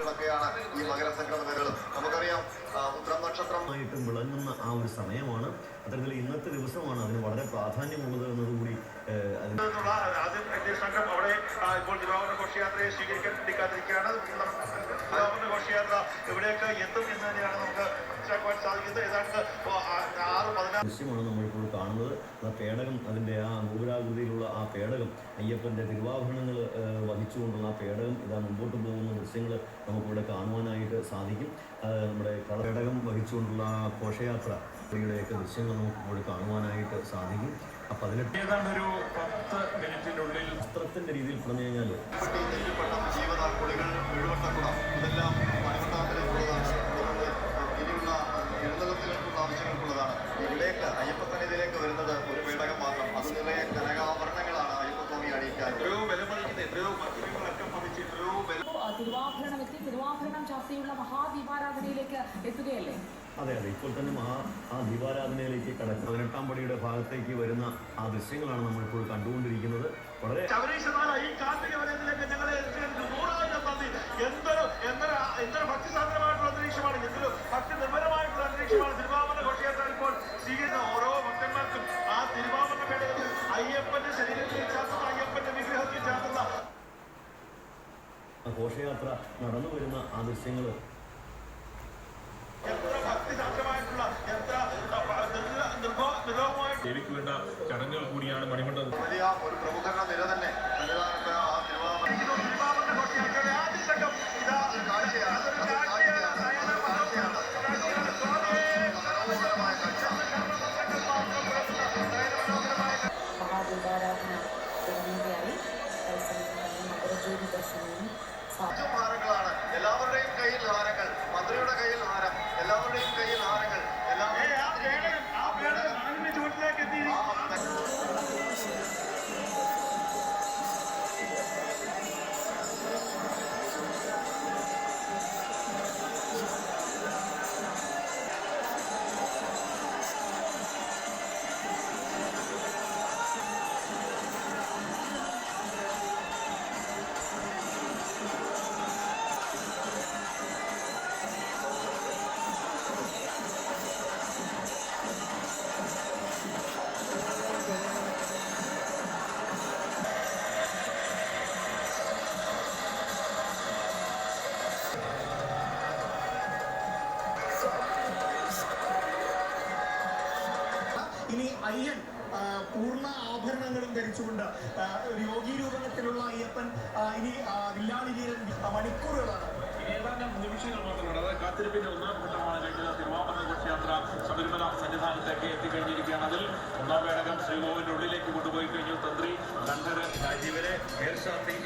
കിടക്കുകയാണ് ഈ മകരസംക്രമണങ്ങളും നമുക്കറിയാം ആ, ഉത്രം നക്ഷത്രം ആയിട്ടും വിളങ്ങുന്ന ആ ഒരു സമയമാണ്. അത്തരത്തിൽ ഇന്നത്തെ ദിവസമാണ് അതിന് വളരെ പ്രാധാന്യമുള്ളത് എന്നതുകൂടി ആദ്യം സംഘം അവിടെ ഇപ്പോൾ തിരുവാഭരണ ഘോഷയാത്രയെ സ്വീകരിക്കാൻ വേണ്ടിക്കാതിരിക്കുകയാണ് ഘോഷയാത്ര എവിടെയൊക്കെ എത്തും എന്ന് തന്നെയാണ് നമുക്ക് മനസ്സിലാക്കുവാൻ സാധിക്കുന്നത്. ഏതാണ്ട് ദൃശ്യമാണ് നമ്മളിപ്പോൾ കാണുന്നത്. ആ പേടകം അതിന്റെ ആ ഗോപുരാകൃതിയിലുള്ള ആ പേടകം അയ്യപ്പന്റെ തിരുവാഭരണങ്ങൾ വഹിച്ചുകൊണ്ടുള്ള ആ പേടകം ഇതാ മുമ്പോട്ട് പോകുന്ന ദൃശ്യങ്ങൾ നമുക്കിവിടെ കാണുവാനായിട്ട് സാധിക്കും. നമ്മുടെ പേടകം വഹിച്ചുകൊണ്ടുള്ള ആ ഘോഷയാത്ര ഇവയുടെയൊക്കെ ദൃശ്യങ്ങൾ നമുക്കിപ്പോൾ കാണുവാനായിട്ട് സാധിക്കും. അപ്പം അതിലൊക്കെ ഏതാണ്ട് ഒരു പത്ത് മിനിറ്റിനുള്ളിൽ വസ്ത്രത്തിന്റെ രീതിയിൽ പറഞ്ഞു കഴിഞ്ഞാൽ അയ്യപ്പസന്നിധിയിലേക്ക് വരുന്നത് ഒരു പേടകം മാത്രം. അത് നിറയെ കനകാഭരണങ്ങളാണ് അയ്യപ്പസ്വാമി അണിയിക്കാൻ എത്രയോ വിലമതിക്കുന്ന എത്രയോ പതിച്ച് എത്രയോ വില ആ, തിരുവാഭരണം എത്തി തിരുവാഭരണം ചാർത്തിയുള്ള മഹാദീപാരാധനയിലേക്ക് എത്തുകയല്ലേ? അതെ അതെ. ഇപ്പോൾ തന്നെ മഹാ ആ ദീപാരാധനയിലേക്ക് കടക്കും പതിനെട്ടാം പടിയുടെ ഭാഗത്തേക്ക് വരുന്ന ആ ദൃശ്യങ്ങളാണ് നമ്മളിപ്പോൾ കണ്ടുകൊണ്ടിരിക്കുന്നത്. വളരെ ഘോഷയാത്ര നടന്നു വരുന്ന ആ ദൃശ്യങ്ങൾ. ദേവിക്ക് വേണ്ട ചടങ്ങുകൾ കൂടിയാണ് മണിമണ്ഡലം വലിയ ഒരു പ്രമുഖരുടെ നിര തന്നെ. അയ്യൻ പൂർണ ആഭരണങ്ങളും ധരിച്ചുകൊണ്ട് യോഗി രൂപത്തിലുള്ള അയ്യപ്പൻ ഇനി വില്ലാളി ആ, മണിക്കൂറുകളാണ്. ഏതാനും നിമിഷങ്ങൾ മാത്രമാണ് അതായത് കാത്തിരിപ്പിന്റെ ഒന്നാം ഘട്ടമാണ് കഴിഞ്ഞത് തിരുവാഭരണ ഘോഷയാത്ര. ശബരിമല സന്നിധാനത്തേക്ക് എത്തിക്കഴിഞ്ഞിരിക്കുകയാണ് അതിൽ. ഒന്നാം പേടകം ശ്രീകോവിന്റെ ഉള്ളിലേക്ക് കൊണ്ടുപോയി കഴിഞ്ഞു. തന്ത്രി കണ്ഠര് രാജീവരെ മേൽശാന്തി